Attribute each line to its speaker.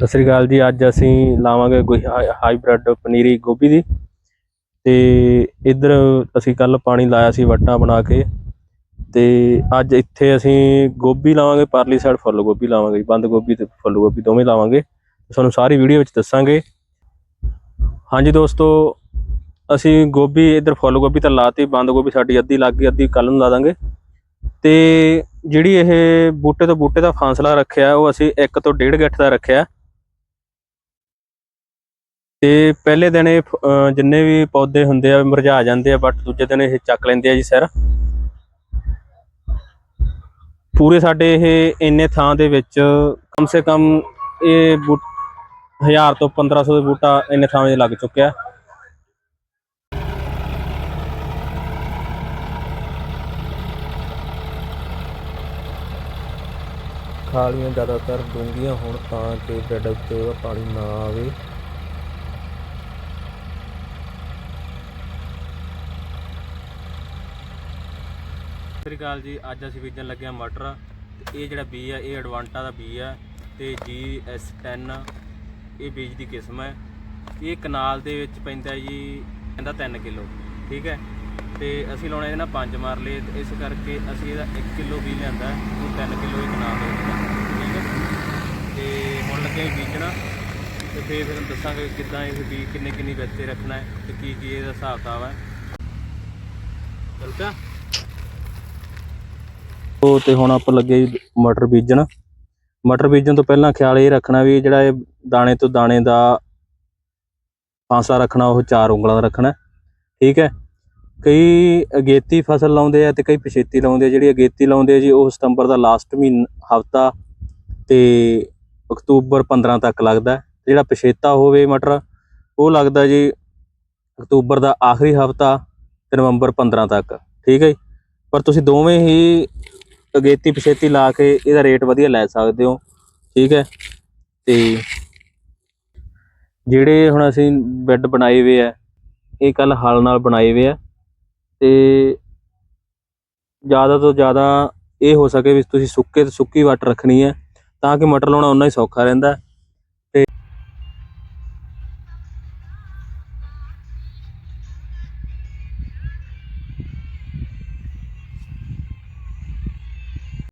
Speaker 1: ਸਤਿ ਸ੍ਰੀ ਅਕਾਲ ਜੀ। ਅੱਜ ਅਸੀਂ ਲਾਵਾਂਗੇ ਕੋਈ ਹਾਈ- ਹਾਈਬ੍ਰਿਡ ਪਨੀਰੀ ਗੋਭੀ ਦੀ। ਤੇ ਇੱਧਰ ਅਸੀਂ ਕੱਲ ਪਾਣੀ ਲਾਇਆ ਸੀ ਵੱਟਾਂ ਬਣਾ ਕੇ। ਤੇ ਅੱਜ ਇੱਥੇ ਅਸੀਂ ਗੋਭੀ ਲਾਵਾਂਗੇ, ਪਰਲੀ ਸਾਈਡ ਫੁੱਲ ਗੋਭੀ ਲਾਵਾਂਗੇ ਬੰਦ ਗੋਭੀ ਤੇ ਫੁੱਲ ਗੋਭੀ ਦੋਵੇਂ ਲਾਵਾਂਗੇ। ਤੁਹਾਨੂੰ ਸਾਰੀ ਵੀਡੀਓ ਵਿੱਚ ਦੱਸਾਂਗੇ। ਹਾਂਜੀ ਦੋਸਤੋ, ਅਸੀਂ ਗੋਭੀ ਇੱਧਰ ਫੁੱਲ ਗੋਭੀ ਤਾਂ ਲਾਤੀ, ਬੰਦ ਗੋਭੀ ਸਾਡੀ ਅੱਧੀ ਲੱਗ ਗਈ, ਅੱਧੀ ਕੱਲ ਨੂੰ ਲਾ ਦਾਂਗੇ। ਤੇ ਜਿਹੜੀ ਇਹ ਬੂਟੇ ਤੋਂ ਬੂਟੇ ਦਾ ਫਾਸਲਾ ਰੱਖਿਆ, ਉਹ ਅਸੀਂ 1 ਤੋਂ 1.5 ਗੱਠ ਦਾ ਰੱਖਿਆ। ਤੇ ਪਹਿਲੇ ਦਿਨ ਇਹ, ਅਹ, ਜਿੰਨੇ ਵੀ ਪੌਦੇ ਹੁੰਦੇ ਆ, ਮੁਰਝਾ ਜਾਂਦੇ ਆ ਬਟ ਦੂਜੇ ਦਿਨ ਇਹ ਚੱਕ ਲੈਂਦੇ ਆ ਜੀ ਸਿਰ। ਪੂਰੇ ਸਾਡੇ ਇਹ, ਇੰਨੇ ਥਾਂ ਦੇ ਵਿੱਚ ਕਮ ਸੇ ਕਮ ਇਹ 1000 ਤੋਂ 1500 ਦੇ ਬੂਟਾ ਇੰਨੇ ਥਾਂ 'ਤੇ ਲੱਗ ਚੁੱਕਿਆ। ਖਾਲੀਆਂ ਜ਼ਿਆਦਾਤਰ ਡੂੰਘੀਆਂ ਹੋਣ ਤਾਂ ਕਿ ਬੈੱਡ ਉੱਤੇ ਉਹਦਾ ਪਾਣੀ ਨਾ ਆਵੇ। ਸਤਿ ਸ਼੍ਰੀ ਅਕਾਲ ਜੀ, ਅੱਜ ਅਸੀਂ ਬੀਜਣ ਲੱਗੇ ਹਾਂ ਮਟਰ। ਤੇ ਇਹ ਜਿਹੜਾ ਬੀ ਆ, ਇਹ ਐਡਵਾਂਟਾ ਦਾ ਬੀ ਹੈ ਤੇ GS10 ਇਹ ਬੀਜ ਦੀ ਕਿਸਮ ਹੈ। ਇਹ ਕਨਾਲ ਦੇ ਵਿੱਚ ਪੈਂਦਾ ਜੀ ਕਹਿੰਦਾ 3 ਕਿਲੋ, ਠੀਕ ਹੈ? ਤੇ ਅਸੀਂ ਲਾਉਣਾ ਇਹਦੇ ਨਾਲ 5 ਮਾਰ ਲਏ ਤੇ ਇਸ ਕਰਕੇ ਅਸੀਂ ਇਹਦਾ 1 ਕਿਲੋ ਬੀ ਲਿਆਂਦਾ ਉਹ 3 ਕਿਲੋ ਇਹ ਕਨਾਲ ਦੇ ਵਿੱਚ ਠੀਕ ਹੈ? ਤੇ ਹੁਣ ਲੱਗੇ ਹਾਂ ਬੀਜਣਾ, ਤੇ ਫੇਰ ਫਿਰ ਦੱਸਾਂਗੇ ਕਿੱਦਾਂ ਇਹ ਬੀ ਕਿੰਨੇ ਕਿੰਨੀ ਵਿੱਚੇ ਰੱਖਣਾ ਹੈ, ਤੇ ਕੀ ਕੀ ਇਹਦਾ ਹਿਸਾਬ ਕਿਤਾਬ ਹੈ। ਚੱਲ ਉਹ ਤੇ ਹੁਣ ਆਪਾਂ ਲੱਗੇ ਜੀ ਮਟਰ ਬੀਜਣ। ਮਟਰ ਬੀਜਣ ਤੋਂ ਪਹਿਲਾਂ ਖਿਆਲ ਇਹ ਰੱਖਣਾ ਵੀ ਜਿਹੜਾ ਇਹ ਦਾਣੇ ਤੋਂ ਦਾਣੇ ਦਾ ਫਾਸਲਾ ਰੱਖਣਾ, ਉਹ ਚਾਰ ਉਂਗਲਾਂ ਦਾ ਰੱਖਣਾ। ਠੀਕ ਹੈ? ਕਈ ਅਗੇਤੀ ਫਸਲ ਲਾਉਂਦੇ ਆ ਤੇ ਕਈ ਪਛੇਤੀ ਲਾਉਂਦੇ ਆ। ਜਿਹੜੀ ਅਗੇਤੀ ਲਾਉਂਦੇ ਆ ਜੀ, ਉਹ ਸਤੰਬਰ ਦਾ ਲਾਸਟ ਮਹੀਨਾ, ਹਫਤਾ ਤੇ ਅਕਤੂਬਰ 15 ਤੱਕ ਲੱਗਦਾ। ਜਿਹੜਾ ਪਛੇਤਾ ਹੋਵੇ ਮਟਰ, ਉਹ ਲੱਗਦਾ ਜੀ ਅਕਤੂਬਰ ਦਾ ਆਖਰੀ ਹਫਤਾ ਤੇ ਨਵੰਬਰ 15 ਤੱਕ। ਠੀਕ ਹੈ ਜੀ? ਪਰ ਤੁਸੀਂ ਦੋਵੇਂ ਹੀ ਅਗੇਤੀ ਪਛੇਤੀ ਲਾ ਕੇ ਇਹਦਾ ਰੇਟ ਵਧੀਆ ਲੈ ਸਕਦੇ ਹੋ, ਠੀਕ ਹੈ? ਤੇ ਜਿਹੜੇ ਹੁਣ ਅਸੀਂ ਬੈੱਡ ਬਣਾਏ ਹੋਏ ਆ, ਇਹ ਕੱਲ ਹਲ ਨਾਲ ਬਣਾਏ ਹੋਏ ਆ, ਤੇ ਜ਼ਿਆਦਾ ਤੋਂ ਜ਼ਿਆਦਾ ਇਹ ਹੋ ਸਕੇ ਵੀ ਤੁਸੀਂ ਸੁੱਕੇ ਤੇ ਸੁੱਕੀ ਵੱਟ ਰੱਖਣੀ ਹੈ, ਤਾਂ ਕਿ ਮਟਰ ਲਾਉਣਾ ਉਨਾ ਹੀ ਸੌਖਾ ਰਹਿੰਦਾ